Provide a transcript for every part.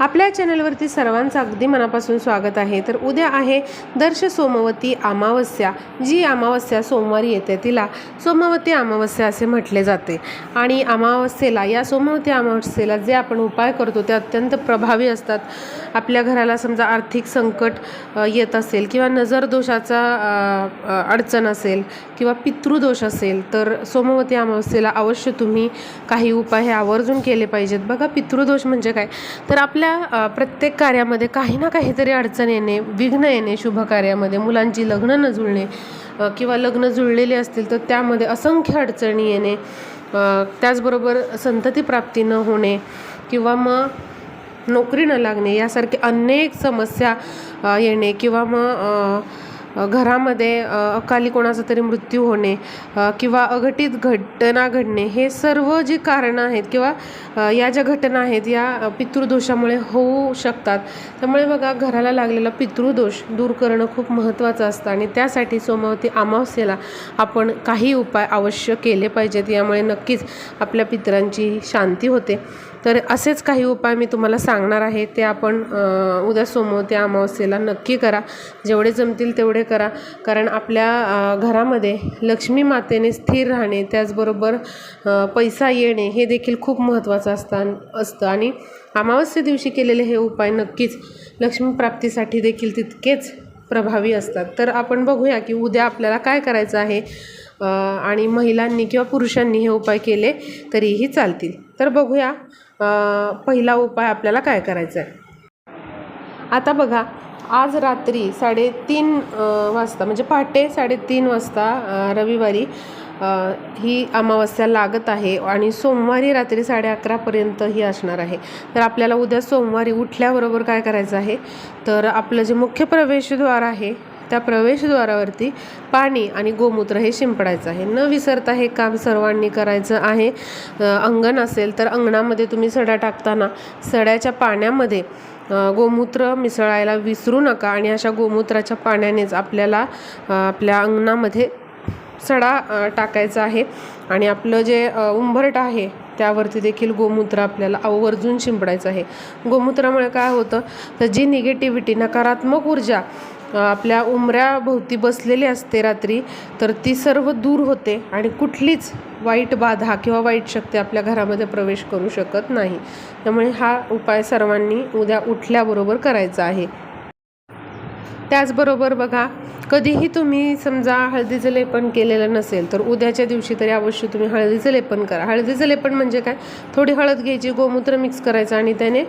आपल्या चॅनलवरती सर्वांचं अगदी मनापासून स्वागत आहे. तर उद्या आहे दर्श सोमवती अमावस्या. जी अमावस्या सोमवारी येते तिला सोमवती अमावस्या असे म्हटले जाते. आणि अमावस्येला या सोमवती अमावस्येला जे आपण उपाय करतो ते अत्यंत प्रभावी असतात. आपल्या घराला समजा आर्थिक संकट येत असेल किंवा नजर दोषाचा अडचण असेल किंवा पितृदोष असेल तर सोमवती अमावस्येला अवश्य तुम्ही काही उपाय हे आवर्जून केले पाहिजेत. बघा पितृदोष म्हणजे काय? तर आपल्या आपल्या प्रत्येक कार्यामध्ये काही ना काहीतरी अडचण येणे विघ्न येणे शुभ कार्यामध्ये मुलांची लग्न न जुळणे किंवा लग्न जुळलेले असतील तर त्यामध्ये असंख्य अडचणी येणे त्याचबरोबर संतती प्राप्ती न होणे किंवा मग नोकरी न लागणे यासारखे अनेक समस्या येणे किंवा मग घरामध्ये अकाली कोणाचा तरी मृत्यू होणे किंवा अघटित घटना घडणे हे सर्व जी कारणं आहेत किंवा या ज्या घटना आहेत या पितृदोषामुळे होऊ शकतात. त्यामुळे बघा घराला लागलेला पितृदोष दूर करणं खूप महत्त्वाचं असतं आणि त्यासाठी सोमवती अमावस्येला आपण काही उपाय अवश्य केले पाहिजेत. यामुळे नक्कीच आपल्या पितरांची शांती होते. तर असेच काही उपाय मी तुम्हाला सांगणार आहे ते आपण उद्या उद्या त्या अमावस्येला नक्की करा. जेवढे जमतील तेवढे करा. कारण आपल्या घरामध्ये लक्ष्मी मातेने स्थिर राहणे त्याचबरोबर पैसा येणे हे देखील खूप महत्त्वाचं असतं असतं. आणि अमावस्ये दिवशी केलेले हे उपाय नक्कीच लक्ष्मी प्राप्तीसाठी देखील तितकेच प्रभावी असतात. तर आपण बघूया की उद्या आपल्याला काय करायचं आहे आणि महिलांनी किंवा पुरुषांनी हे उपाय केले तरीही चालतील. तर बघूया पहिला उपाय आपल्याला काय करायचा आहे आता बघा आज रात्री साडेतीन वाजता म्हणजे पहाटे साडेतीन वाजता रविवारी ही अमावस्या लागत आहे आणि सोमवारी रात्री साडे अकरापर्यंत ही असणार आहे. तर आपल्याला उद्या सोमवारी उठल्याबरोबर काय करायचं आहे? तर आपलं जे मुख्य प्रवेशद्वार आहे त्या प्रवेशद्वारावरती पाणी आणि गोमूत्र हे शिंपडायचं आहे. न विसरता हे काम सर्वांनी करायचं आहे. अंगण असेल तर अंगणामध्ये तुम्ही सडा टाकताना सड्याच्या पाण्यामध्ये गोमूत्र मिसळायला विसरू नका आणि अशा गोमूत्राच्या पाण्यानेच आपल्याला आपल्या अंगणामध्ये सडा टाकायचा आहे. आणि आपलं जे उंबरट आहे त्यावरती देखील गोमूत्र आपल्याला आवर्जून शिंपडायचं आहे. गोमूत्रामुळे काय होतं? तर जी निगेटिव्हिटी नकारात्मक ऊर्जा आपल्या उमऱ्याभोवती बसलेली असते रात्री तर ती सर्व दूर होते आणि कुठलीच वाईट बाधा किंवा वाईट शक्ती आपल्या घरामध्ये प्रवेश करू शकत नाही. त्यामुळे हा उपाय सर्वांनी उद्या उठल्याबरोबर करायचा आहे. त्याचबरोबर बघा कधीही तुम्ही समजा हळदीचं लेपन केलेलं नसेल तर उद्याच्या दिवशी तरी अवश्य तुम्ही हळदीचं लेपन करा. हळदीचं लेपन म्हणजे काय? थोडी हळद घ्यायची गोमूत्र मिक्स करायचं आणि त्याने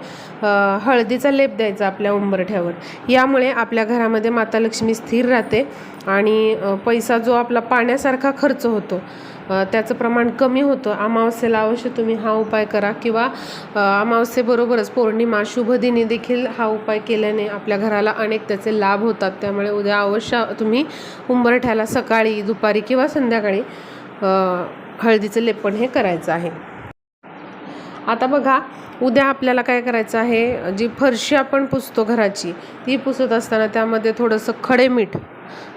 हळदीचा लेप द्यायचा आपल्या उंबरठ्यावर. यामुळे आपल्या घरामध्ये माता लक्ष्मी स्थिर राहते आणि पैसा जो आपला पाण्यासारखा खर्च होतो त्याचं प्रमाण कमी होतं. अमावस्येला अवश्य तुम्ही हा उपाय करा किंवा अमावस्येबरोबरच पौर्णिमा शुभदिनी देखील हा उपाय केल्याने आपल्या घराला अनेक त्याचे लाभ होतात. त्यामुळे उद्या अवश्य तुम्ही उंबरठ्याला सकाळी दुपारी किंवा संध्याकाळी हळदीचं लेपन हे करायचं आहे. आता बघा उद्या आपल्याला काय करायचं आहे? जी फरशी आपण पुसतो घराची ती पुसत असताना त्यामध्ये थोडंसं खडे मीठ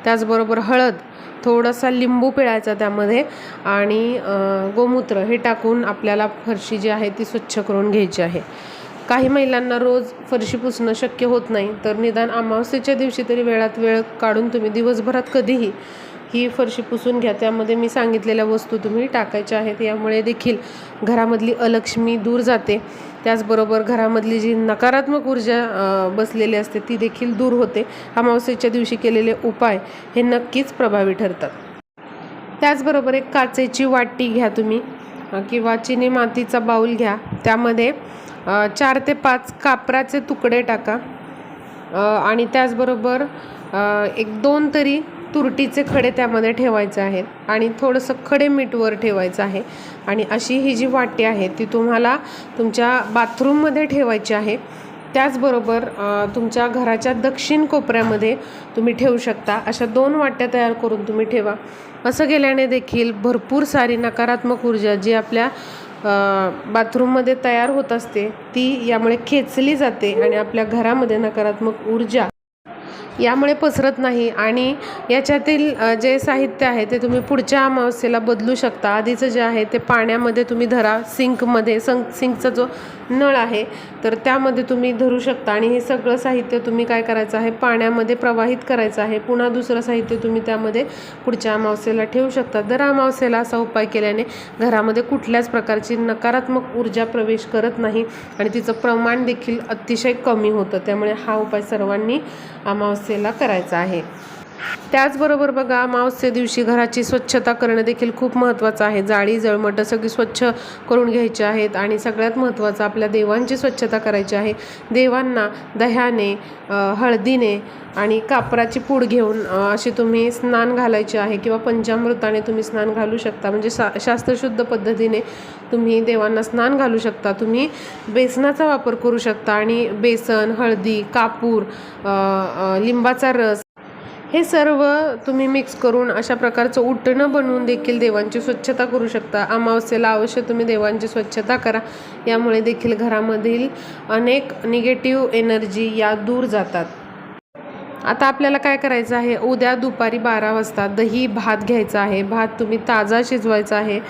त्याचबरोबर हळद थोडासा लिंबू पिळायचा त्यामध्ये आणि गोमूत्र हे टाकून आपल्याला फरशी जी आहे ती स्वच्छ करून घ्यायची आहे. काही महिलांना रोज फरशी पुसणं शक्य होत नाही तर निदान अमावस्येच्या दिवशी तरी वेळात वेळ काढून तुम्ही दिवसभरात कधीही ही फरशी पुसून घ्या. त्यामध्ये मी सांगितलेल्या वस्तू तुम्ही टाकायच्या आहेत. यामुळे देखील घरामधली अलक्ष्मी दूर जाते. त्याचबरोबर घरामधली जी नकारात्मक ऊर्जा बसलेली असते ती देखील दूर होते. अमावस्येच्या दिवशी केलेले उपाय हे नक्कीच प्रभावी ठरतात. त्याचबरोबर एक काचेची वाटी घ्या तुम्ही किंवा चिनी मातीचा बाऊल घ्या. त्यामध्ये चार ते पाच कापराचे तुकडे टाका. आणि त्याचबरोबर एक दोन तरी तुरटीचे खडे त्यामध्ये ठेवायचे आहेत आणि थोडंसं खडे मीठवर ठेवायचं आहे. आणि अशी ही जी वाटी आहे ती तुम्हाला तुमच्या बाथरूममध्ये ठेवायची आहे. त्याचबरोबर तुमच्या घराच्या दक्षिण कोपऱ्यामध्ये तुम्ही ठेवू शकता. अशा दोन वाट्या तयार करून तुम्ही ठेवा. असं केल्याने देखील भरपूर सारी नकारात्मक ऊर्जा जी आपल्या बाथरूममध्ये तयार होत असते ती यामुळे खेचली जाते आणि आपल्या घरामध्ये नकारात्मक ऊर्जा यामुळे पसरत नाही आणि याच्यातील जे साहित्य आहे ते तुम्ही पुढच्या अमावस्येला बदलू शकता. आधीचं जे आहे ते पाण्यामध्ये तुम्ही धरा सिंकमध्ये सं सिंकचा जो नळ आहे तर त्यामध्ये तुम्ही धरू शकता. आणि हे सगळं साहित्य तुम्ही काय करायचं आहे? पाण्यामध्ये प्रवाहित करायचं आहे. पुन्हा दुसरं साहित्य तुम्ही त्यामध्ये पुढच्या अमावस्येला ठेवू शकता. दर अमावस्येला असा उपाय केल्याने घरामध्ये कुठल्याच प्रकारची नकारात्मक ऊर्जा प्रवेश करत नाही आणि तिचं प्रमाण देखील अतिशय कमी होतं. त्यामुळे हा उपाय सर्वांनी समस्येला करायचा आहे. त्याचबरोबर बघा अमावस्ये दिवशी घराची स्वच्छता करणं देखील खूप महत्त्वाचं आहे. जाळी जळमट सगळी स्वच्छ करून घ्यायची आहेत आणि सगळ्यात महत्त्वाचं आपल्या देवांची स्वच्छता करायची आहे. देवांना दह्याने हळदीने आणि कापराची पूड घेऊन अशी तुम्ही स्नान घालायचे आहे किंवा पंचामृताने तुम्ही स्नान घालू शकता. म्हणजे शा शास्त्रशुद्ध पद्धतीने तुम्ही देवांना स्नान घालू शकता. तुम्ही बेसनाचा वापर करू शकता आणि बेसन हळदी कापूर लिंबाचा रस हे सर्व तुम्ही मिक्स करून अशा प्रकारचं उटणं बनवून देखील देवांची स्वच्छता करू शकता. अमावस्येला अवश्य तुम्ही देवांची स्वच्छता करा. यामुळे देखील घरामधील अनेक निगेटिव्ह एनर्जी या दूर जातात. आता आपल्याला काय करायचं आहे? उद्या दुपारी बारा वाजता दही भात घ्यायचा आहे. भात तुम्ही ताजा शिजवायचा आहे.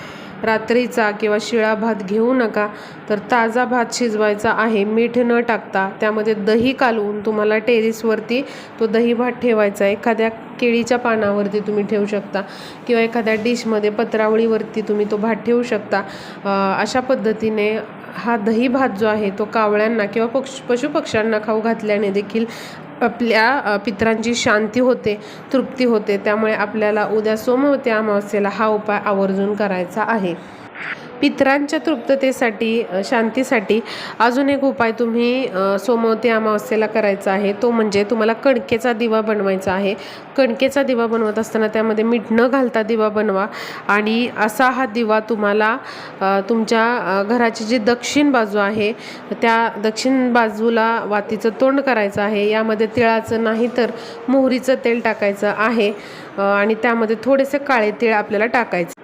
रात्रीचा किंवा शिळा भात घेऊ नका तर ताजा भात शिजवायचा आहे. मीठ न टाकता त्यामध्ये दही कालवून तुम्हाला टेरिसवरती तो दही भात ठेवायचा. आहे एखाद्या केळीच्या पानावरती तुम्ही ठेवू शकता किंवा एखाद्या डिशमध्ये पत्रावळीवरती तुम्ही तो भात ठेवू शकता. अशा पद्धतीने हा दही भात जो आहे तो कावळ्यांना किंवा पक्ष पशुपक्ष्यांना खाऊ घातल्याने देखील आपल्या पित्रांची शांती होते तृप्ती होते. त्यामुळे आपल्याला उद्या सोमवती अमावस्येला हा उपाय आवर्जून करायचा आहे. पितरांच्या तृप्ततेसाठी शांतीसाठी अजून एक उपाय तुम्ही सोमवती अमावस्येला करायचा आहे. तो म्हणजे तुम्हाला कणकेचा दिवा बनवायचा आहे. कणकेचा दिवा बनवत असताना त्यामध्ये मीठ न घालता दिवा बनवा आणि असा हा दिवा तुम्हाला तुमच्या घराची जी दक्षिण बाजू आहे त्या दक्षिण बाजूला वातीचं तोंड करायचं आहे. यामध्ये तिळाचं नाही तर मोहरीचं तेल टाकायचं आहे आणि त्यामध्ये थोडेसे काळे तिळ आपल्याला टाकायचे.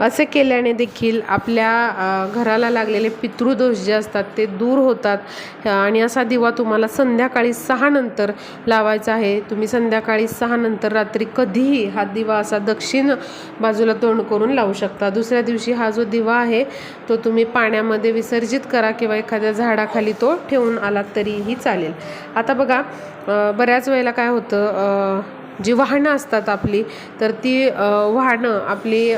असे केल्याने देखील आपल्या घराला लागलेले पितृदोष जे असतात ते दूर होतात. आणि असा दिवा तुम्हाला संध्याकाळी सहानंतर लावायचा आहे. तुम्ही संध्याकाळी सहानंतर रात्री कधीही हा दिवा असा दक्षिण बाजूला तोंड करून लावू शकता. दुसऱ्या दिवशी हा जो दिवा आहे तो तुम्ही पाण्यामध्ये विसर्जित करा किंवा एखाद्या झाडाखाली तो ठेवून आलात तरीही चालेल. आता बघा बऱ्याच वेळेला काय होतं जी वाहनं असतात आपली तर ती वाहनं आपली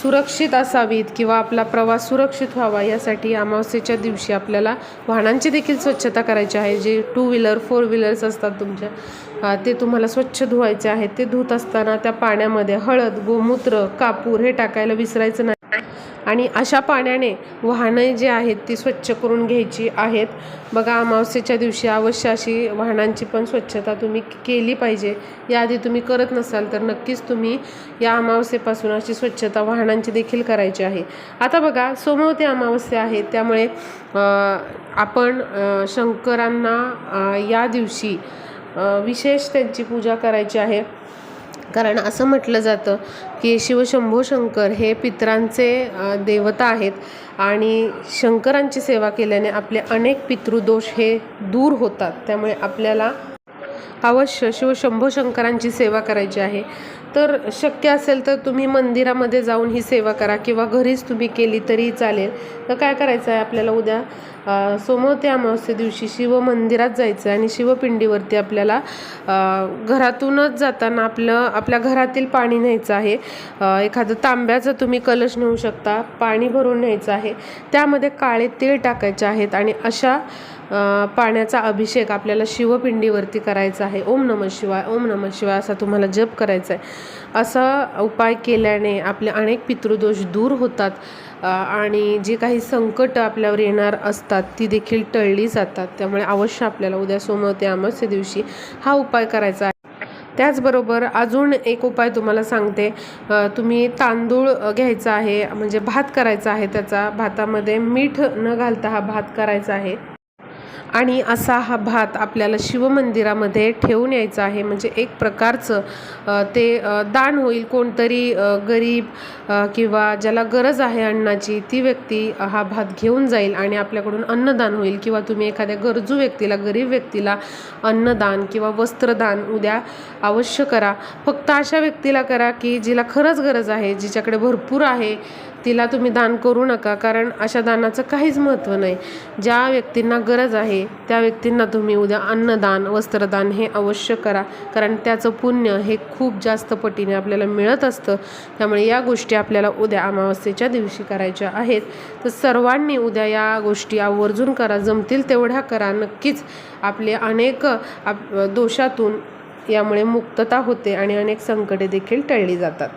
सुरक्षित असावीत किंवा आपला प्रवास सुरक्षित व्हावा यासाठी अमावस्येच्या दिवशी आपल्याला वाहनांची देखील स्वच्छता करायची आहे. जे टू व्हीलर फोर व्हीलर्स असतात तुमच्या ते तुम्हाला स्वच्छ धुवायचे आहेत. ते धुत असताना त्या पाण्यामध्ये हळद गोमूत्र कापूर हे टाकायला विसरायचं नाही. आणि अशा पाण्याने वाहनं जी आहेत ती स्वच्छ करून घ्यायची आहेत. बघा अमावस्येच्या दिवशी अवश्य अशी वाहनांची पण स्वच्छता तुम्ही केली पाहिजे. याआधी तुम्ही करत नसाल तर नक्कीच तुम्ही या अमावस्येपासून अशी स्वच्छता वाहनांची देखील करायची आहे. आता बघा सोमवती अमावस्या आहे. त्यामुळे आपण शंकरांना या दिवशी विशेष त्यांची पूजा करायची आहे. कारण असं म्हटलं जातं की शिवशंभो शंकर हे पितरांचे देवता आहेत आणि शंकरांची सेवा केल्याने आपले अनेक पितृदोष हे दूर होतात. त्यामुळे आपल्याला अवश्य शिवशंभो शंकरांची सेवा करायची आहे. तर शक्य असेल तर तुम्ही मंदिरामध्ये जाऊन ही सेवा करा किंवा घरीच तुम्ही केली तरी चालेल. तर काय करायचं आहे आपल्याला उद्या? अ, सोमवती अमावस्ये दिवशी शिव मंदिरात जायचं आहे आणि शिवपिंडीवरती आपल्याला घरातूनच जाताना आपलं आपल्या घरातील पाणी न्यायचं आहे. एखादं तांब्याचं तुम्ही कलश नेऊ शकता पाणी भरून न्यायचं आहे. त्यामध्ये काळे तेल टाकायचे आहेत आणि अशा पाण्याचा अभिषेक आपल्याला शिवपिंडीवरती करायचा आहे. ओम नमः शिवाय ओम नमः शिवाय असा तुम्हाला जप करायचा आहे. असा उपाय केल्याने आपले अनेक पितृदोष दूर होतात. आणि जी काही संकट आपल्यावर येणार असतात ती देखील टळली जातात. त्यामुळे अवश्य आपल्याला उद्या सोमवते अमावस्या दिवशी हा उपाय करायचा आहे. त्याचबरोबर अजून एक उपाय तुम्हाला सांगते. तुम्ही तांदूळ घ्यायचा आहे म्हणजे भात करायचा आहे. त्याचा भातामध्ये मीठ न घालता हा भात करायचा आहे. आणि असा हा भात आपल्याला शिवमंदिरामध्ये ठेवून यायचा आहे. म्हणजे एक प्रकारचं ते दान होईल कोणतरी गरीब किंवा ज्याला गरज आहे अन्नाची ती व्यक्ती हा भात घेऊन जाईल आणि आपल्याकडून अन्नदान होईल. किंवा तुम्ही एखाद्या गरजू व्यक्तीला गरीब व्यक्तीला अन्नदान किंवा वस्त्रदान उद्या अवश्य करा. फक्त अशा व्यक्तीला करा की जिला खरंच गरज आहे जिच्याकडे भरपूर आहे तिला तुम्ही दान करू नका कारण अशा दानाचं काहीच महत्त्व नाही. ज्या व्यक्तींना गरज आहे त्या व्यक्तींना तुम्ही उद्या अन्नदान वस्त्रदान हे अवश्य करा. कारण त्याचं पुण्य हे खूप जास्त पटीने आपल्याला मिळत असतं. त्यामुळे या गोष्टी आपल्याला उद्या अमावस्येच्या दिवशी करायच्या आहेत. तर सर्वांनी उद्या या गोष्टी आवर्जून करा जमतील तेवढ्या करा. नक्कीच आपले अनेक आप दोषातून यामुळे मुक्तता होते आणि अनेक संकटे देखील टळली जातात.